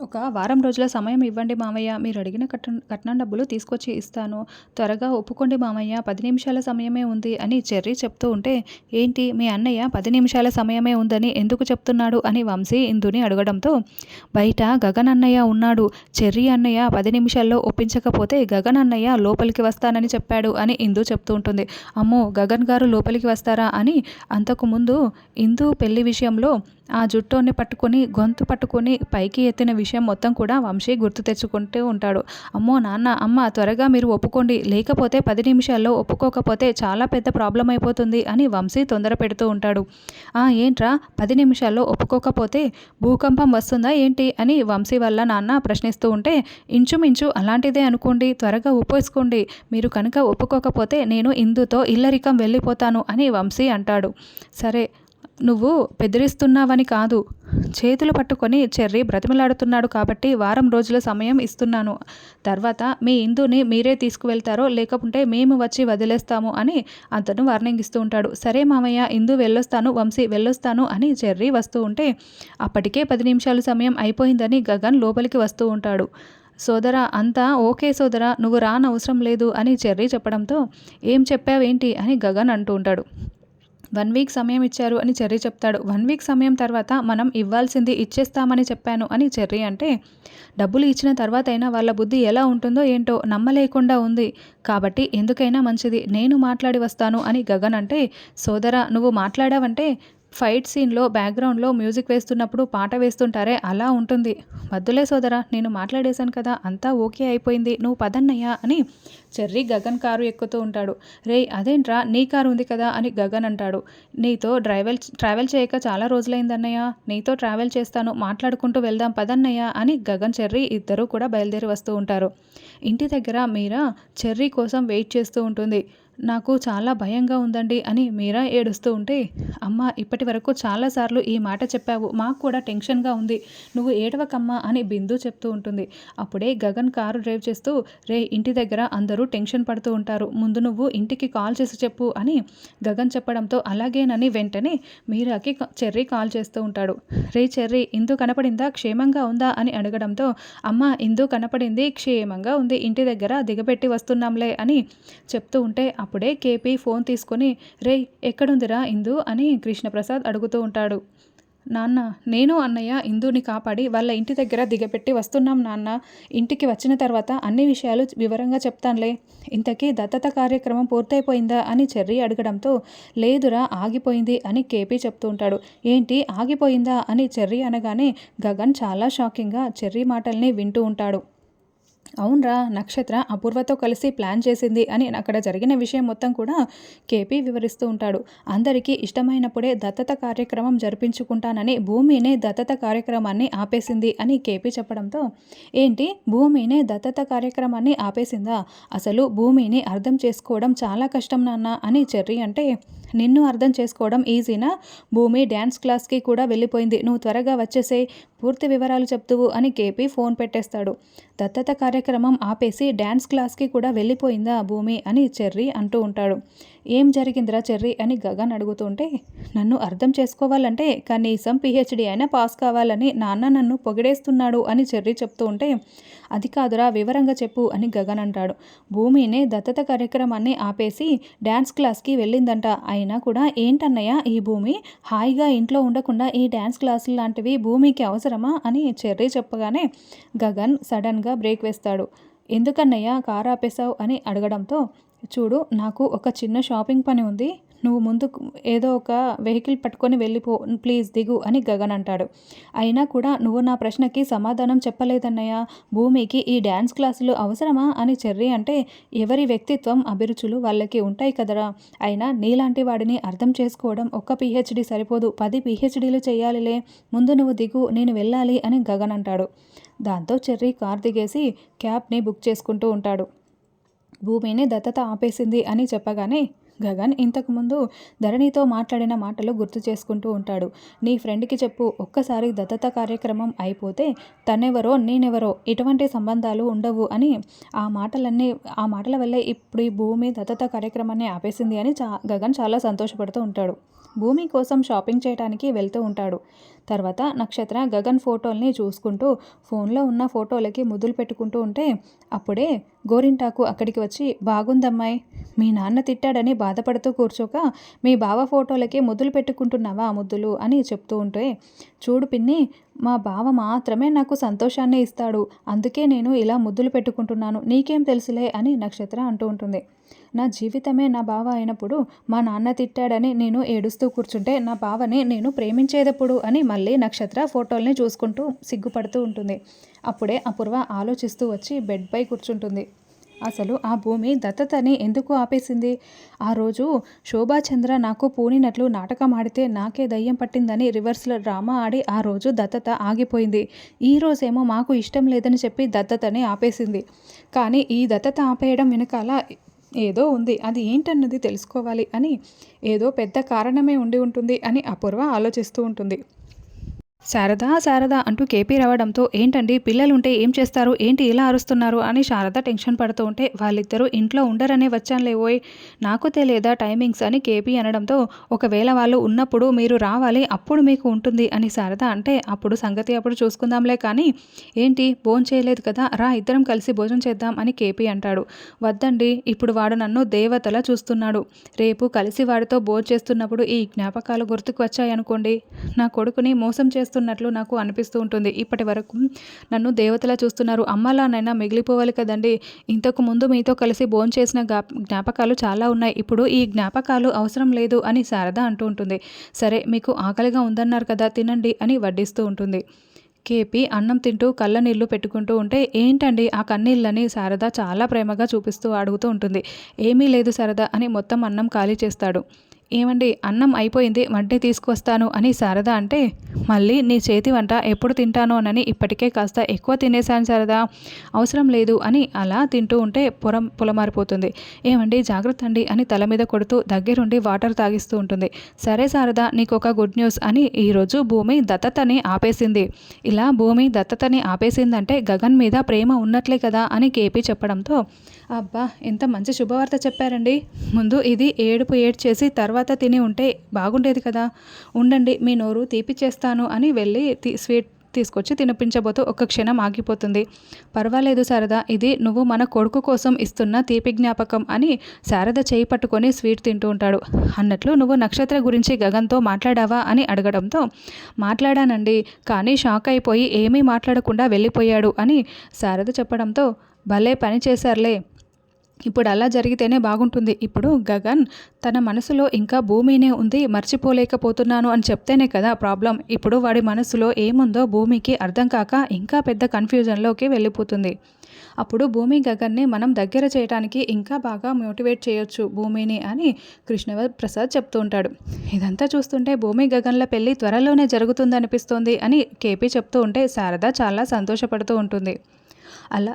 ఒక వారం రోజుల సమయం ఇవ్వండి మామయ్య. మీరు అడిగిన కట్న కట్నం డబ్బులు తీసుకొచ్చి ఇస్తాను. త్వరగా ఒప్పుకోండి మామయ్య. పది నిమిషాల సమయమే ఉంది అని చెర్రీ చెప్తూ ఉంటే ఏంటి మీ అన్నయ్య పది నిమిషాల సమయమే ఉందని ఎందుకు చెప్తున్నాడు అని వంశీ ఇందుని అడగడంతో బయట గగన్ అన్నయ్య ఉన్నాడు. చెర్రీ అన్నయ్య పది నిమిషాల్లో ఒప్పించకపోతే గగన్ అన్నయ్య లోపలికి వస్తానని చెప్పాడు అని ఇందు చెప్తూ ఉంటుంది. అమ్మో గగన్ గారు లోపలికి వస్తారా అని అంతకుముందు ఇందు పెళ్ళి విషయంలో ఆ జుట్టుని పట్టుకొని గొంతు పట్టుకొని పైకి ఎత్తిన విషయం మొత్తం కూడా వంశీ గుర్తు తెచ్చుకుంటూ ఉంటాడు. అమ్మో నాన్న అమ్మ త్వరగా మీరు ఒప్పుకోండి. లేకపోతే పది నిమిషాల్లో ఒప్పుకోకపోతే చాలా పెద్ద ప్రాబ్లం అయిపోతుంది అని వంశీ తొందర పెడుతూ ఉంటాడు. ఆ ఏంట్రా? పది నిమిషాల్లో ఒప్పుకోకపోతే భూకంపం వస్తుందా ఏంటి? అని వంశీ వల్ల నాన్న ప్రశ్నిస్తూ ఉంటే ఇంచుమించు అలాంటిదే అనుకోండి. త్వరగా ఒప్పేసుకోండి. మీరు కనుక ఒప్పుకోకపోతే నేను ఇందుతో ఇల్లరికం వెళ్ళిపోతాను అని వంశీ అంటాడు. సరే నువ్వు బెదిరిస్తున్నావని కాదు. చేతులు పట్టుకొని చెర్రీ బ్రతిమలాడుతున్నాడు కాబట్టి వారం రోజుల సమయం ఇస్తున్నాను. తర్వాత మీ ఇందుని మీరే తీసుకువెళ్తారో లేకుంటే మేము వచ్చి వదిలేస్తాము అని అతను వార్నింగ్ ఇస్తూ ఉంటాడు. సరే మామయ్య ఇందు వెళ్ళొస్తాను వంశీ వెళ్ళొస్తాను అని చెర్రీ వస్తూ ఉంటే అప్పటికే పది నిమిషాలు సమయం అయిపోయిందని గగన్ లోపలికి వస్తూ ఉంటాడు. సోదరా అంతా ఓకే సోదరా నువ్వు రానవసరం లేదు అని చెర్రీ చెప్పడంతో ఏం చెప్పావేంటి? అని గగన్ అంటూ ఉంటాడు. వన్ వీక్ సమయం ఇచ్చారు అని చెర్రీ చెప్తాడు. వన్ వీక్ సమయం తర్వాత మనం ఇవ్వాల్సింది ఇచ్చేస్తామని చెప్పాను అని చెర్రీ అంటే డబ్బులు ఇచ్చిన తర్వాత అయినా వాళ్ళ బుద్ధి ఎలా ఉంటుందో ఏంటో నమ్మలేకుండా ఉంది. కాబట్టి ఎందుకైనా మంచిది. నేను మాట్లాడి వస్తాను అని గగన్ అంటే సోదరా నువ్వు మాట్లాడావంటే ఫైట్ సీన్లో బ్యాక్గ్రౌండ్లో మ్యూజిక్ వేస్తున్నప్పుడు పాట వేస్తుంటారే అలా ఉంటుంది. వద్దులే సోదరా నేను మాట్లాడేశాను కదా అంతా ఓకే అయిపోయింది నువ్వు పదన్నయ్యా అని చెర్రీ గగన్ కారు ఎక్కుతూ ఉంటాడు. రే అదేంట్రా నీ కారు ఉంది కదా అని గగన్ అంటాడు. నీతో డ్రైవెల్ ట్రావెల్ చేయక చాలా రోజులైందన్నయ్య నీతో ట్రావెల్ చేస్తాను మాట్లాడుకుంటూ వెళ్దాం పదన్నయ్య అని గగన్ చెర్రీ ఇద్దరూ కూడా బయలుదేరి వస్తూ ఉంటారు. ఇంటి దగ్గర మీరా చెర్రీ కోసం వెయిట్ చేస్తూ ఉంటుంది. నాకు చాలా భయంగా ఉందండి అని మీరా ఏడుస్తూ ఉంటే అమ్మ ఇప్పటి వరకు చాలాసార్లు ఈ మాట చెప్పావు. మాకు కూడా టెన్షన్గా ఉంది. నువ్వు ఏడవకమ్మా అని బిందు చెప్తూ ఉంటుంది. అప్పుడే గగన్ కారు డ్రైవ్ చేస్తూ రే ఇంటి దగ్గర అందరూ టెన్షన్ పడుతూ ఉంటారు. ముందు నువ్వు ఇంటికి కాల్ చేసి చెప్పు అని గగన్ చెప్పడంతో అలాగేనని వెంటనే మీరాకి చెర్రీ కాల్ చేస్తూ ఉంటాడు. రే చెర్రీ ఇందు కనపడిందా? క్షేమంగా ఉందా? అని అడగడంతో అమ్మ ఇందు కనపడింది క్షేమంగా ఉంది. ఇంటి దగ్గర దిగబెట్టి వస్తున్నాంలే అని చెప్తూ ఉంటే అప్పుడే కేపీ ఫోన్ తీసుకొని రే ఎక్కడుందిరా ఇందు? అని కృష్ణప్రసాద్ అడుగుతూ ఉంటాడు. నాన్న నేను అన్నయ్య ఇందుని కాపాడి వాళ్ళ ఇంటి దగ్గర దిగపెట్టి వస్తున్నాం నాన్న. ఇంటికి వచ్చిన తర్వాత అన్ని విషయాలు వివరంగా చెప్తానులే. ఇంతకీ దత్తత కార్యక్రమం పూర్తయిపోయిందా? అని చెర్రీ అడగడంతో లేదురా ఆగిపోయింది అని కేపీ చెప్తూ ఉంటాడు. ఏంటి ఆగిపోయిందా? అని చెర్రీ అనగానే గగన్ చాలా షాకింగ్గా చెర్రీ మాటల్ని వింటూ ఉంటాడు. అవునరా నక్షత్ర అపూర్వతో కలిసి ప్లాన్ చేసింది అని అక్కడ జరిగిన విషయం మొత్తం కూడా కేపీ వివరిస్తూ ఉంటాడు. అందరికీ ఇష్టమైనప్పుడే దత్తత కార్యక్రమం జరిపించుకుంటానని భూమినే దత్తత కార్యక్రమాన్ని ఆపేసింది అని కేపీ చెప్పడంతో ఏంటి? భూమినే దత్తత కార్యక్రమాన్ని ఆపేసిందా? అసలు భూమిని అర్థం చేసుకోవడం చాలా కష్టం నాన్న అని చెర్రీ అంటే నిన్ను అర్థం చేసుకోవడం ఈజీనా? భూమి డ్యాన్స్ క్లాస్కి కూడా వెళ్ళిపోయింది. నువ్వు త్వరగా వచ్చేసే పూర్తి వివరాలు చెప్తువు అని కేపీ ఫోన్ పెట్టేస్తాడు. దత్తత కార్యక్రమం ఆపేసి డ్యాన్స్ క్లాస్కి కూడా వెళ్ళిపోయిందా భూమి అని చెర్రీ అంటూ ఉంటాడు. ఏం జరిగిందిరా చెర్రీ అని గగన్ అడుగుతుంటే నన్ను అర్థం చేసుకోవాలంటే కనీసం పిహెచ్డి అయినా పాస్ కావాలని నాన్న నన్ను పొగిడేస్తున్నాడు అని చెర్రీ చెప్తూ ఉంటే అది కాదురా వివరంగా చెప్పు అని గగన్ అంటాడు. భూమినే దత్తత కార్యక్రమాన్ని ఆపేసి డ్యాన్స్ క్లాస్కి వెళ్ళిందంట. అయినా కూడా ఏంటన్నయ్య ఈ భూమి? హాయిగా ఇంట్లో ఉండకుండా ఈ డ్యాన్స్ క్లాసులు లాంటివి భూమికి అవసరమా అని చెర్రీ చెప్పగానే గగన్ సడన్గా బ్రేక్ వేస్తాడు. ఎందుకన్నయ్య కారు ఆపేశావు అని అడగడంతో చూడు నాకు ఒక చిన్న షాపింగ్ పని ఉంది. నువ్వు ముందు ఏదో ఒక వెహికల్ పట్టుకొని వెళ్ళిపో ప్లీజ్ దిగు అని గగన్ అంటాడు. అయినా కూడా నువ్వు నా ప్రశ్నకి సమాధానం చెప్పలేదన్నయ్య. భూమికి ఈ డ్యాన్స్ క్లాసులు అవసరమా అని చెర్రీ అంటే ఎవరి వ్యక్తిత్వం అభిరుచులు వాళ్ళకి ఉంటాయి కదరా. అయినా నీలాంటి వాడిని అర్థం చేసుకోవడం ఒక్క పిహెచ్డి సరిపోదు. పది పిహెచ్డీలు చేయాలిలే ముందు నువ్వు దిగు నేను వెళ్ళాలి అని గగన్ అంటాడు. దాంతో చెర్రీ కార్ దిగేసి క్యాబ్ని బుక్ చేసుకుంటూ ఉంటాడు. భూమిని దత్తత ఆపేసింది అని చెప్పగానే గగన్ ఇంతకుముందు ధరణితో మాట్లాడిన మాటలు గుర్తు చేసుకుంటూ ఉంటాడు. నీ ఫ్రెండ్కి చెప్పు ఒక్కసారి దత్తత కార్యక్రమం అయిపోతే తనెవరో నేనెవరో ఇటువంటి సంబంధాలు ఉండవు అని ఆ మాటలన్నీ ఆ మాటల వల్లే ఇప్పుడు ఈ భూమి దత్తత కార్యక్రమాన్ని ఆపేసింది అని చా గగన్ చాలా సంతోషపడుతూ ఉంటాడు. భూమి కోసం షాపింగ్ చేయడానికి వెళ్తూ ఉంటాడు. తర్వాత నక్షత్ర గగన్ ఫోటోల్ని చూసుకుంటూ ఫోన్లో ఉన్న ఫోటోలకి ముద్దులు పెట్టుకుంటూ ఉంటే అప్పుడే గోరింటాకు అక్కడికి వచ్చి బాగుందమ్మాయి మీ నాన్న తిట్టాడని బాధపడుతూ కూర్చోక మీ బావ ఫోటోలకే ముద్దులు పెట్టుకుంటున్నావా ముద్దులు? అని చెప్తూ ఉంటే చూడు పిన్ని మా బావ మాత్రమే నాకు సంతోషాన్ని ఇస్తాడు. అందుకే నేను ఇలా ముద్దులు పెట్టుకుంటున్నాను. నీకేం తెలుసులే? అని నక్షత్ర అంటూ ఉంటుంది. నా జీవితమే నా బావ అయినప్పుడు మా నాన్న తిట్టాడని నేను ఏడుస్తూ కూర్చుంటే నా బావని నేను ప్రేమించేదప్పుడు? అని మళ్ళీ నక్షత్ర ఫోటోల్ని చూసుకుంటూ సిగ్గుపడుతూ ఉంటుంది. అప్పుడే అపూర్వ ఆలోచిస్తూ వచ్చి బెడ్పై కూర్చుంటుంది. అసలు ఆ భూమి దత్తతని ఎందుకు ఆపేసింది? ఆ రోజు శోభాచంద్ర నాకు పూనినట్లు నాటకం ఆడితే నాకే దయ్యం పట్టిందని రివర్స్లో డ్రామా ఆడి ఆ రోజు దత్తత ఆగిపోయింది. ఈ రోజేమో మాకు ఇష్టం లేదని చెప్పి దత్తతని ఆపేసింది. కానీ ఈ దత్తత ఆపేయడం వెనకాల ఏదో ఉంది. అది ఏంటన్నది తెలుసుకోవాలి అని ఏదో పెద్ద కారణమే ఉండి ఉంటుంది అని అపూర్వ ఆలోచిస్తూ ఉంటుంది. శారదా శారదా అంటూ కేపీ రావడంతో ఏంటండి పిల్లలుంటే ఏం చేస్తారు? ఏంటి ఇలా అరుస్తున్నారు? అని శారద టెన్షన్ పడుతూ ఉంటే వాళ్ళిద్దరూ ఇంట్లో ఉండరనే వచ్చానులేవోయ్ నాకు తెలియదా టైమింగ్స్ అని కేపీ అనడంతో ఒకవేళ వాళ్ళు ఉన్నప్పుడు మీరు రావాలి అప్పుడు మీకు ఉంటుంది అని శారద అంటే అప్పుడు సంగతి అప్పుడు చూసుకుందాంలే కానీ ఏంటి భోజనం చేయలేదు కదా రా ఇద్దరం కలిసి భోజనం చేద్దాం అని కేపీ అంటాడు. వద్దండి ఇప్పుడు వాడు నన్ను దేవతలా చూస్తున్నాడు. రేపు కలిసి వాడితో భోజనం చేస్తున్నప్పుడు ఈ జ్ఞాపకాలు గుర్తుకు వచ్చాయనుకోండి. నా కొడుకుని మోసం చేస్తూ చేస్తున్నట్లు నాకు అనిపిస్తూ ఉంటుంది. ఇప్పటి వరకు నన్ను దేవతలా చూస్తున్నారు. అమ్మలానైనా మిగిలిపోవాలి కదండి. ఇంతకు ముందు మీతో కలిసి భోంచేసిన జ్ఞాపకాలు చాలా ఉన్నాయి. ఇప్పుడు ఈ జ్ఞాపకాలు అవసరం లేదు అని శారద అంటూ ఉంటుంది. సరే మీకు ఆకలిగా ఉందన్నారు కదా తినండి అని వడ్డిస్తూ ఉంటుంది. కేపి అన్నం తింటూ కళ్ళ నీళ్ళు పెట్టుకుంటూ ఉంటే ఏంటండి ఆ కన్నీళ్ళని శారద చాలా ప్రేమగా చూపిస్తూ అడుగుతూ ఉంటుంది. ఏమీ లేదు శారద అని మొత్తం అన్నం ఖాళీ చేస్తాడు. ఏమండి అన్నం అయిపోయింది వంటి తీసుకొస్తాను అని శారద అంటే మళ్ళీ నీ చేతి వంట ఎప్పుడు తింటానో అని ఇప్పటికే కాస్త ఎక్కువ తినేశాను శారదా. అవసరం లేదు అని అలా తింటూ ఉంటే పొరం పొలమారిపోతుంది. ఏమండి జాగ్రత్త అండి అని తల మీద కొడుతూ దగ్గరుండి వాటర్ తాగిస్తూ ఉంటుంది. సరే శారదా నీకు ఒక గుడ్ న్యూస్ అని ఈరోజు భూమి దత్తతని ఆపేసింది. ఇలా భూమి దత్తతని ఆపేసిందంటే గగన్ మీద ప్రేమ ఉన్నట్లే కదా అని కేపీ చెప్పడంతో అబ్బా ఎంత మంచి శుభవార్త చెప్పారండి. ముందు ఇది ఏడుపు ఏడ్ చేసి తర్వాత తర్వాత తిని ఉంటే బాగుండేది కదా. ఉండండి మీ నోరు తీపిచ్చేస్తాను అని వెళ్ళి స్వీట్ తీసుకొచ్చి తినిపించబోతూ ఒక క్షణం ఆగిపోతుంది. పర్వాలేదు శారద ఇది నువ్వు మన కొడుకు కోసం ఇస్తున్న తీపి జ్ఞాపకం అని శారద చేయి పట్టుకొని స్వీట్ తింటూ ఉంటాడు. అన్నట్లు నువ్వు నక్షత్ర గురించి గగన్తో మాట్లాడావా అని అడగడంతో మాట్లాడానండి కానీ షాక్ అయిపోయి ఏమీ మాట్లాడకుండా వెళ్ళిపోయాడు అని శారద చెప్పడంతో భలే పని చేశారులే. ఇప్పుడు అలా జరిగితేనే బాగుంటుంది. ఇప్పుడు గగన్ తన మనసులో ఇంకా భూమినే ఉంది మర్చిపోలేకపోతున్నాను అని చెప్తేనే కదా ప్రాబ్లం. ఇప్పుడు వాడి మనసులో ఏముందో భూమికి అర్థం కాక ఇంకా పెద్ద కన్ఫ్యూజన్లోకి వెళ్ళిపోతుంది. అప్పుడు భూమి గగన్ని మనం దగ్గర చేయడానికి ఇంకా బాగా మోటివేట్ చేయొచ్చు భూమిని అని కృష్ణవర్ ప్రసాద్ చెప్తూ ఉంటాడు. ఇదంతా చూస్తుంటే భూమి గగన్ల పెళ్ళి త్వరలోనే జరుగుతుందనిపిస్తోంది అని కేపీ చెప్తూ ఉంటే శారద చాలా సంతోషపడుతూ ఉంటుంది. అలా